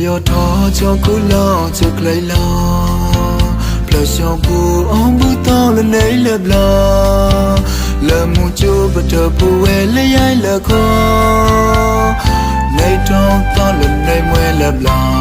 要他叫苦劳就来了，不想不昂不到了累了不啦，了木就不得不为了爱了可，累到到了累没了不啦。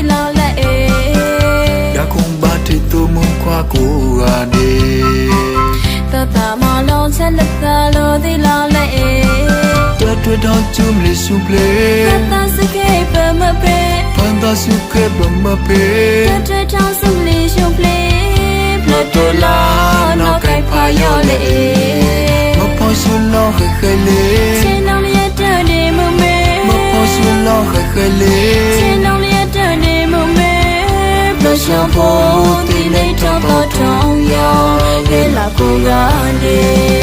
လို့ဒီလောက်လက်အေးဒါခုံဘာတီတူမခွာကိုအဒေတော့တာမလို့ချက်လက်သားလို့ဒီလောက်လက်အေးတွတ်တွတ်တော့ကျုံလေးစုပလေကတ်တာစကေပမပေဖန်သာစုခဲဘမပေကတ်တဲ့တောင်းစုလေးရှုံပလေပလတ်တလာနောက်ကိုက်ဖာရောလေမဖို့ရှလောခဲခဲလေးချင်တော်လေးတဲ့နေမမေမဖို့ရှလောခဲခဲလေး ပလတ်ရှောင်းဖို့ဒီနေတော့တော့တောင်းရောလေလာကိုကနေ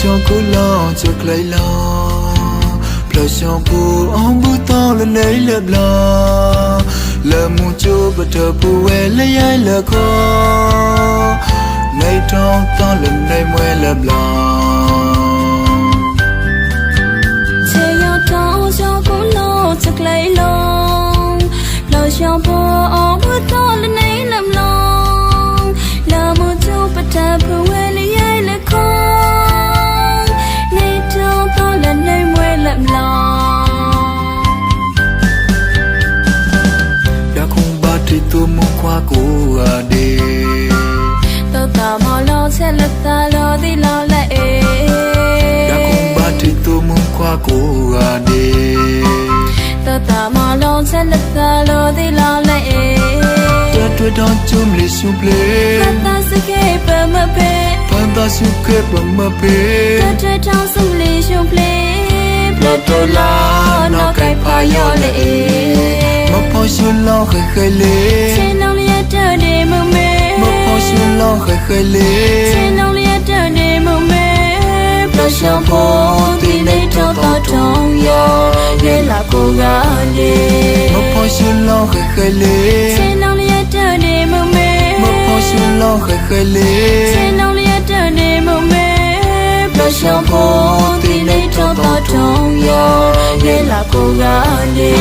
တော့ကြောင့်ကိုလောချကလေးလောပလရှောင်းပူအောင်ဘူးတော့လည်းနေလဘလာလမှုချိုးပတပူဝဲလရိုင်လ မခွာကိုအဒေတော့တာမလို့ချက်လက်သားလို့ဒီလောက်လက်အေးတွတ်တွတ်တော့ကျုံလေးစုပလေကတ်တာစကေပမပေဖန်သာစုခဲဘမပေတတ်တဲ့တောင်းစုလေးရှုံပလေပလတ်တိုလာနောက်ကိုက်ဖာရောလေမဖို့ရှလောခဲခဲလေးချင်တော်လေးတဲ့နေမမေမဖို့ရှလောခဲခဲလေးချင်တော်လေးတဲ့နေမမေပလရှောင်းဖို့ဒီနေ တော့တော့တောင်းရောလေလာကိုကနေမဖို့ရှလောခဲခဲလေးချင်တော်လေးတဲ့နေမမေမဖို့ရှလောခဲခဲလေးချင်တော်လေးတဲ့နေမမေပလရှောင်းဖို့ဒီနေတော့တော့တောင်းရောလေလာကိုကနေ